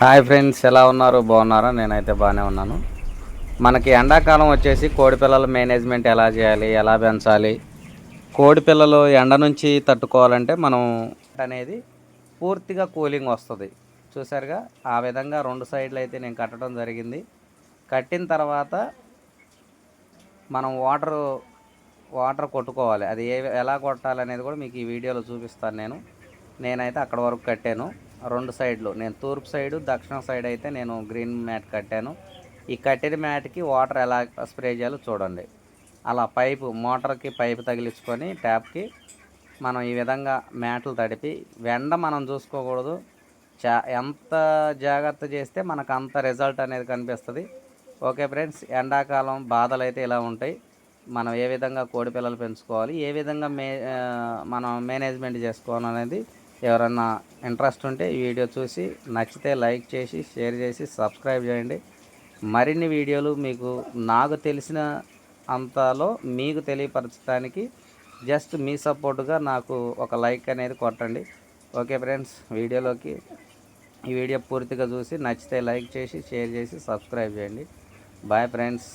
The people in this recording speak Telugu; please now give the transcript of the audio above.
హాయ్ ఫ్రెండ్స్ ఎలా ఉన్నారు? బాగున్నారా? నేనైతే బాగానే ఉన్నాను. మనకి ఎండాకాలం వచ్చేసి కోడి పిల్లల మేనేజ్మెంట్ ఎలా చేయాలి ఎలా పెంచాలి కోడి పిల్లలు ఎండ నుంచి తట్టుకోవాలంటే మనం అనేది పూర్తిగా కూలింగ్ వస్తుంది. చూసారుగా ఆ విధంగా రెండు సైడ్లు అయితే నేను కట్టడం జరిగింది. కట్టిన తర్వాత మనం వాటర్ వాటర్ కొట్టుకోవాలి. అది ఏ ఎలా కొట్టాలి అనేది కూడా మీకు ఈ వీడియోలో చూపిస్తాను నేను. నేనైతే అక్కడ వరకు కట్టాను. రెండు సైడ్లు. నేను తూర్పు సైడు దక్షిణ సైడ్ అయితే నేను గ్రీన్ మ్యాట్ కట్టాను. ఈ కట్టిన మ్యాట్కి వాటర్ ఎలా స్ప్రే చేయాలో చూడండి. అలా పైపు మోటార్కి పైపు తగిలించుకొని ట్యాప్కి మనం ఈ విధంగా మ్యాట్లు తడిపి వెండ మనం చూసుకోకూడదు. చా ఎంత జాగ్రత్త చేస్తే మనకు అంత రిజల్ట్ అనేది కనిపిస్తుంది. ఓకే ఫ్రెండ్స్ ఎండాకాలం బాధలు అయితే ఇలా ఉంటాయి. మనం ఏ విధంగా కోడి పిల్లలు పెంచుకోవాలి ఏ విధంగా మే మనం మేనేజ్మెంట్ చేసుకోవాలి అనేది ఎవరన్నా ఇంట్రెస్ట్ ఉంటే ఈ వీడియో చూసి నచ్చితే లైక్ చేసి షేర్ చేసి సబ్స్క్రైబ్ చేయండి. మరిన్ని వీడియోలు మీకు నాకు తెలిసిన అంతలో మీకు తెలియపరచడానికి జస్ట్ మీ సపోర్టుగా నాకు ఒక లైక్ అనేది కొట్టండి. ఓకే ఫ్రెండ్స్ వీడియోలోకి ఈ వీడియో పూర్తిగా చూసి నచ్చితే లైక్ చేసి షేర్ చేసి సబ్స్క్రైబ్ చేయండి. Bye friends